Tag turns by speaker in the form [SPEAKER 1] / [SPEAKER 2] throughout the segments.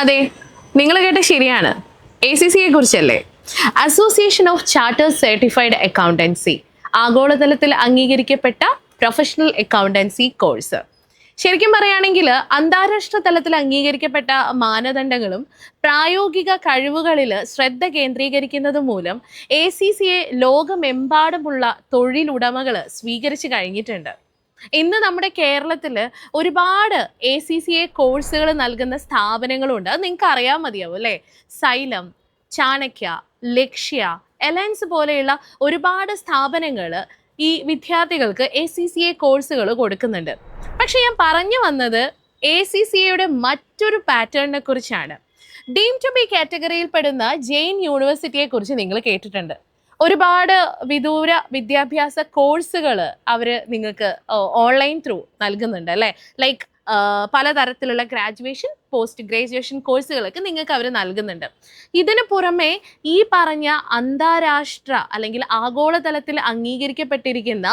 [SPEAKER 1] അതെ നിങ്ങൾ കേട്ട ശരിയാണ്. എ സി സിയെ കുറിച്ചല്ലേ? Association of chartered certified accountancy ആഗോളതലത്തിൽ അംഗീകരിക്കപ്പെട്ട പ്രൊഫഷണൽ അക്കൗണ്ടൻസി കോഴ്സ് ശരിക്കും പറയുകയാണെങ്കിൽ അന്താരാഷ്ട്ര തലത്തിൽ അംഗീകരിക്കപ്പെട്ട മാനദണ്ഡങ്ങളും പ്രായോഗിക കഴിവുകളിൽ ശ്രദ്ധ കേന്ദ്രീകരിക്കുന്നത് മൂലം എ സി സിയെ ലോകമെമ്പാടുമുള്ള തൊഴിലുടമകൾ സ്വീകരിച്ചു കഴിഞ്ഞിട്ടുണ്ട്. ഇന്ന് നമ്മുടെ കേരളത്തിൽ ഒരുപാട് എ സി സി എ കോഴ്സുകൾ നൽകുന്ന സ്ഥാപനങ്ങളുണ്ട്. അത് നിങ്ങൾക്ക് അറിയാൻ മതിയാവും അല്ലേ? സൈലം ചാണക്യ ലക്ഷ്യ എലയൻസ് പോലെയുള്ള ഒരുപാട് സ്ഥാപനങ്ങൾ ഈ വിദ്യാർത്ഥികൾക്ക് എ സി സി എ കോഴ്സുകൾ കൊടുക്കുന്നുണ്ട്. പക്ഷേ ഞാൻ പറഞ്ഞു വന്നത് എ സി സി എയുടെ മറ്റൊരു പാറ്റേണിനെ കുറിച്ചാണ്. ഡീം ടു ബി കാറ്റഗറിയിൽപ്പെടുന്ന ജെയിൻ യൂണിവേഴ്സിറ്റിയെ കുറിച്ച് നിങ്ങൾ കേട്ടിട്ടുണ്ട്. ഒരുപാട് വിദൂര വിദ്യാഭ്യാസ കോഴ്സുകൾ അവർ നിങ്ങൾക്ക് ഓൺലൈൻ ത്രൂ നൽകുന്നുണ്ട് അല്ലേ? ലൈക്ക് പലതരത്തിലുള്ള ഗ്രാജുവേഷൻ പോസ്റ്റ് ഗ്രാജുവേഷൻ കോഴ്സുകളൊക്കെ നിങ്ങൾക്ക് അവർ നൽകുന്നുണ്ട്. ഇതിന് പുറമെ ഈ പറഞ്ഞ അന്താരാഷ്ട്ര അല്ലെങ്കിൽ ആഗോളതലത്തിൽ അംഗീകരിക്കപ്പെട്ടിരിക്കുന്ന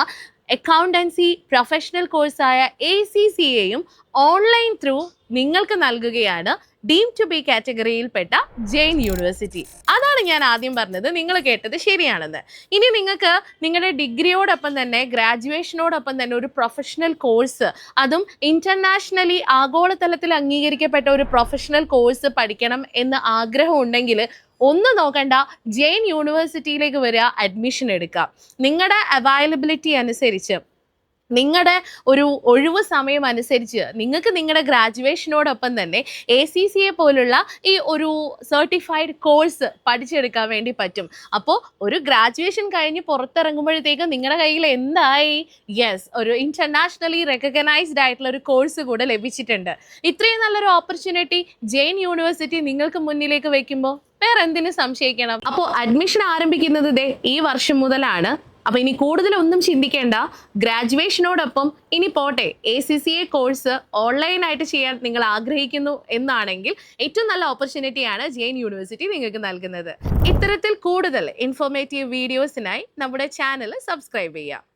[SPEAKER 1] അക്കൗണ്ടൻസി പ്രൊഫഷണൽ കോഴ്സായ എ സി സി എയും ഓൺലൈൻ ത്രൂ നിങ്ങൾക്ക് നൽകുകയാണ് ഡീം ടു ബി കാറ്റഗറിയിൽപ്പെട്ട ജെയിൻ യൂണിവേഴ്സിറ്റി അതാണ് ഞാൻ ആദ്യം പറഞ്ഞത്. നിങ്ങൾ കേട്ടത് ശരിയാണെന്ന്. ഇനി നിങ്ങൾക്ക് നിങ്ങളുടെ ഡിഗ്രിയോടൊപ്പം തന്നെ ഗ്രാജുവേഷനോടൊപ്പം തന്നെ ഒരു പ്രൊഫഷണൽ കോഴ്സ് അതും ഇന്റർനാഷണലി ആഗോളതലത്തിൽ അംഗീകരിക്കപ്പെട്ട ഒരു പ്രൊഫഷണൽ കോഴ്സ് പഠിക്കണം എന്ന് ആഗ്രഹം ഉണ്ടെങ്കിൽ ഒന്ന് നോക്കണ്ട ജെയിൻ യൂണിവേഴ്സിറ്റിയിലേക്ക് വരിക അഡ്മിഷൻ എടുക്കുക. നിങ്ങളുടെ അവൈലബിലിറ്റി അനുസരിച്ച് നിങ്ങളുടെ ഒരു ഒഴിവ് സമയം അനുസരിച്ച് നിങ്ങൾക്ക് നിങ്ങളുടെ ഗ്രാജുവേഷനോടൊപ്പം തന്നെ എ സി സി എ പോലുള്ള ഈ ഒരു സർട്ടിഫൈഡ് കോഴ്സ് പഠിച്ചെടുക്കാൻ വേണ്ടി പറ്റും. അപ്പോൾ ഒരു ഗ്രാജുവേഷൻ കഴിഞ്ഞ് പുറത്തിറങ്ങുമ്പോഴത്തേക്കും നിങ്ങളുടെ കയ്യിൽ എന്തായി? യെസ് ഒരു ഇന്റർനാഷണലി റെക്കഗ്നൈസ്ഡ് ആയിട്ടുള്ള ഒരു കോഴ്സ് കൂടെ ലഭിച്ചിട്ടുണ്ട്. ഇത്രയും നല്ലൊരു ഓപ്പർച്യൂണിറ്റി ജെയിൻ യൂണിവേഴ്സിറ്റി നിങ്ങൾക്ക് മുന്നിലേക്ക് വെക്കുമ്പോൾ വേറെ എന്തിനു സംശയിക്കണം. അപ്പോൾ അഡ്മിഷൻ ആരംഭിക്കുന്നത് ഈ വർഷം മുതലാണ്. അപ്പൊ ഇനി കൂടുതലൊന്നും ചിന്തിക്കേണ്ട. ഗ്രാജുവേഷനോടൊപ്പം ഇനി പോട്ടെ. A C C A course ഓൺലൈനായിട്ട് ചെയ്യാൻ നിങ്ങൾ ആഗ്രഹിക്കുന്നു എന്നാണെങ്കിൽ ഏറ്റവും നല്ല ഓപ്പർച്യൂണിറ്റിയാണ് ജെയിൻ യൂണിവേഴ്സിറ്റി നിങ്ങൾക്ക് നൽകുന്നത്. ഇത്തരത്തിൽ കൂടുതൽ ഇൻഫോർമേറ്റീവ് വീഡിയോസിനായി നമ്മുടെ ചാനൽ സബ്സ്ക്രൈബ് ചെയ്യുക